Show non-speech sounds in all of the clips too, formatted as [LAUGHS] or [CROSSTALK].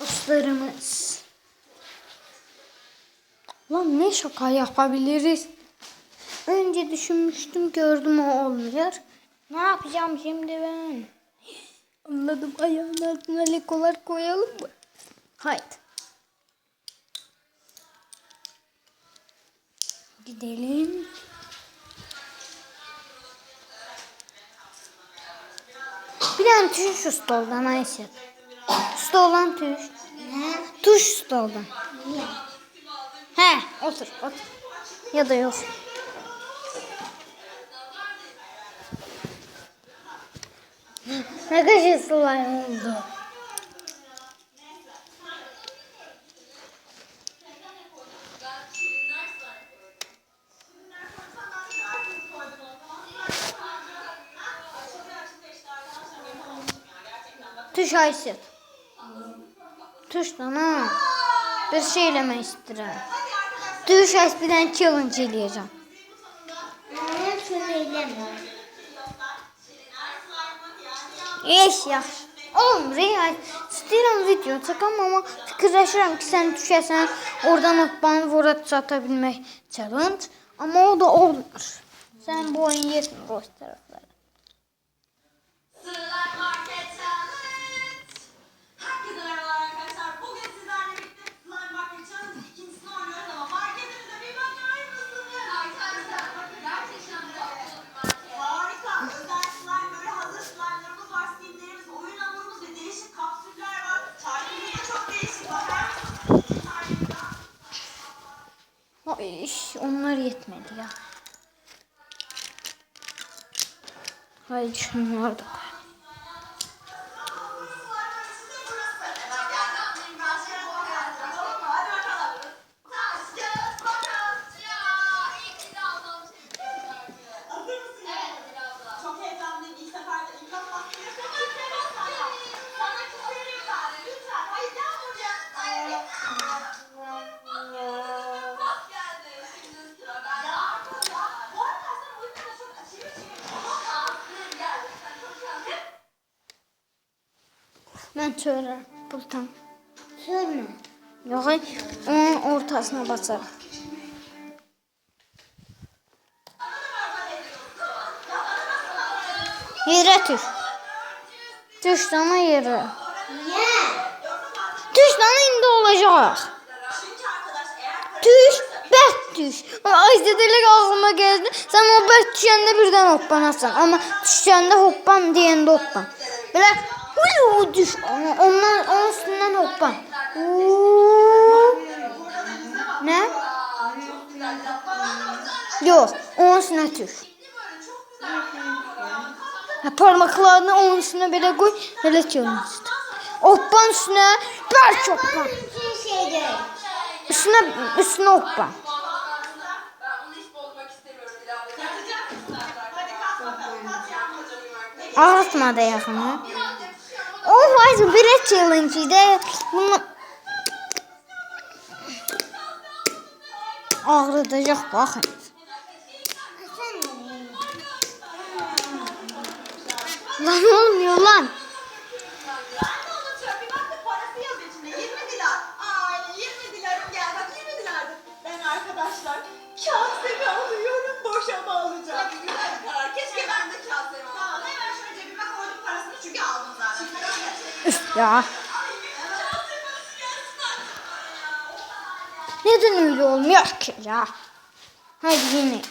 Dostlarımız. Lan ne şaka yapabiliriz? Önce düşünmüştüm gördüm o olmuyor. Ne yapacağım şimdi ben? Anladım ayağın altına lekolar koyalım mı? Haydi. Gidelim. Bir tane tuş şu stoldan Ayşe. Stoldan tuş. Ne? Tuş stoldan. Niye? He otur otur. Ya da yok. Ne kadar slime oldu. Tuş Ayşe. Tuştan ha. Bir şey eləmək istəyirəm. Tuş Ayşe'den challenge eləyəcəm. Ne şunu eyleme. Eş yaxşı. Oğlum real istəyirəm video çəkəm amma fikirləşirəm ki sən düşəsən oradan hoppanı vura çata bilmək challenge amma o da olmur. Sən bu oyun yetmir o tərəflərə. Ay, onlar yetmedi ya. Hayır şunlar da koy. Ben çörəm. Bultam. Şunu. Yox, onun ortasına basarım. Yerə düş. Düş sana yerə. Niye? Düş sana indi olacaq. Düş, bərk düş. Ay istədilər ağlıma gəldi. Sən o bərk düşəndə birdən hoppanasan. Amma düşəndə hoppan deyəndə hoppan. Belə huyu düş. Ama Ondan onun üstündən hoppan. Huu. Nə? Yox, onun üstünə düş. Ha, parmaklarını onun üstüne böyle koy. Hele. Hoppan üstüne. Bərk hoppan. Bir şey değil. Üstüne, üstüne hoppan. Ağrıtma da yaxını. O var bir challenge idi. Bunu ağrıdacaq baxın. Sen Lan olmuyor lan. Ben de unutuyorum. Bir baktık parası yazıyor içinde. 20 dinar. Ay 20 dilarım gel. Bak 20 dilardı. Ben arkadaşlar kasemi alıyorum. Boşama alacağım. Güzel karar. Keşke ben de alsam. Tamam hemen şöyle cebime koydum parasını çünkü aldım ya. Neden öyle olmuyor ki ya? Hadi yine.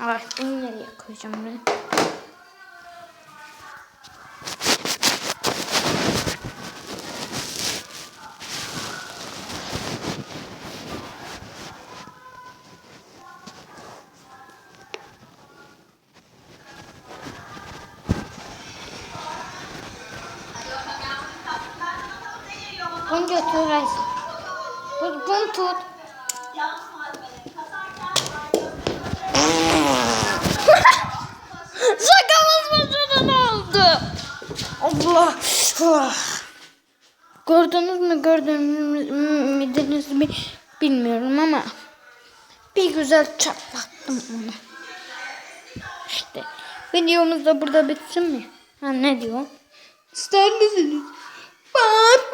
Ay bunu nereye koyacağım ben? Bunu götür Ayşe. Bunu, bunu tut. [LAUGHS] Şakamız başına oldu? Allah. Ah. Gördünüz mü gördünüz mü bilmiyorum ama bir güzel çatlattım onu. İşte videomuz da burada bitsin mi? Ha ne diyor? İster misiniz? Bye.